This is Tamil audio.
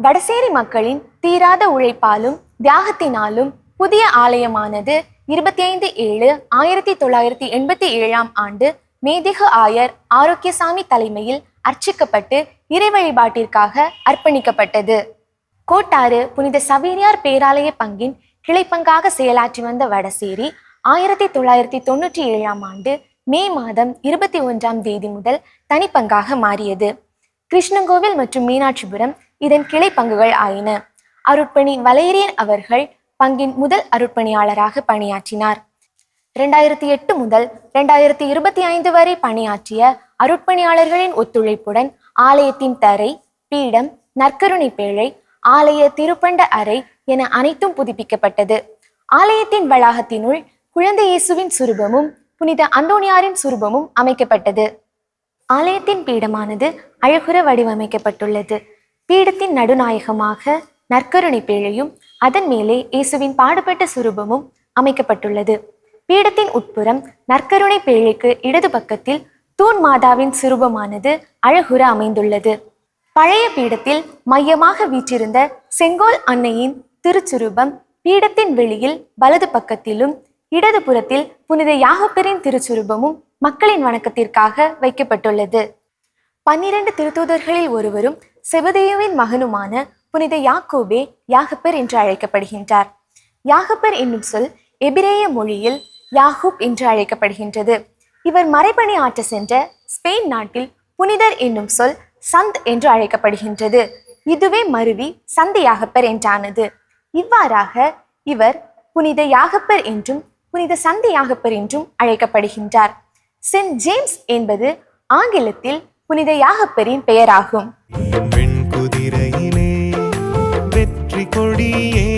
வடசேரி மக்களின் தீராத உழைப்பாலும் தியாகத்தினாலும் புதிய ஆலயமானது இருபத்தி ஐந்து ஏழு ஆயிரத்தி தொள்ளாயிரத்தி எண்பத்தி ஏழாம் ஆண்டு மேதிகு ஆயர் ஆரோக்கியசாமி தலைமையில் அர்ச்சிக்கப்பட்டு இறை வழிபாட்டிற்காக அர்ப்பணிக்கப்பட்டது. கோட்டாறு புனித சவேரியார் பேராலய பங்கின் கிளைப்பங்காக செயலாற்றி வந்த வடசேரி ஆயிரத்தி தொள்ளாயிரத்தி தொண்ணூற்றி ஏழாம் ஆண்டு மே மாதம் இருபத்தி ஒன்றாம் தேதி முதல் தனிப்பங்காக மாறியது. கிருஷ்ணங்கோவில் மற்றும் மீனாட்சிபுரம் இதன் கிளை பங்குகள் ஆயின. அருட்பணி வலேரியன் அவர்கள் பங்கின் முதல் அருட்பணியாளராக பணியாற்றினார். இரண்டாயிரத்தி எட்டு முதல் இரண்டாயிரத்தி இருபத்தி ஐந்து வரை பணியாற்றிய அருட்பணியாளர்களின் ஒத்துழைப்புடன் ஆலயத்தின் தரை பீடம் நற்கருணை பேழை ஆலய திருப்பண்ட அறை என அனைத்தும் புதுப்பிக்கப்பட்டது. ஆலயத்தின் வளாகத்தினுள் குழந்தை இயேசுவின் சுரூபமும் புனித அந்தோனியாரின் சுரூபமும் அமைக்கப்பட்டது. ஆலயத்தின் பீடமானது அழகுற வடிவமைக்கப்பட்டுள்ளது. பீடத்தின் நடுநாயகமாக நற்கருணை பேழையும் அதன் மேலே இயேசுவின் பாடுபட்ட சுரூபமும் அமைக்கப்பட்டுள்ளது. பீடத்தின் உட்புறம் நற்கருணை பேழைக்கு இடது பக்கத்தில் தூண் மாதாவின் சுரூபமானது அழகுற அமைந்துள்ளது. பழைய பீடத்தில் மையமாக வீற்றிருந்த செங்கோல் அன்னையின் திருச்சுரூபம் பீடத்தின் வெளியில் வலது பக்கத்திலும் இடது புறத்தில் புனித யாகப்பெரின் திருச்சுரூபமும் மக்களின் வணக்கத்திற்காக வைக்கப்பட்டுள்ளது. பன்னிரண்டு திருத்தூதர்களில் ஒருவரும் செபதேயுவின் மகனுமான புனித யாக்கோபே யாகப்பர் என்று அழைக்கப்படுகின்றார். யாகப்பர் என்னும் சொல் எபிரேய மொழியில் யாகூப் என்று அழைக்கப்படுகின்றது. இவர் மறைபணி ஆற்ற சென்ற ஸ்பெயின் நாட்டில் புனிதர் என்னும் சொல் சந்த் என்று அழைக்கப்படுகின்றது. இதுவே மருவி சந்த் யாகப்பர் என்றானது. இவ்வாறாக இவர் புனித யாகப்பர் என்றும் புனித சந்தி யாகப்பர் என்றும் அழைக்கப்படுகின்றார். சென்ட் ஜேம்ஸ் என்பது ஆங்கிலத்தில் புனித யாகப்பெரின் பெயராகும். வெண் குதிரையிலே வெற்றி கொடியே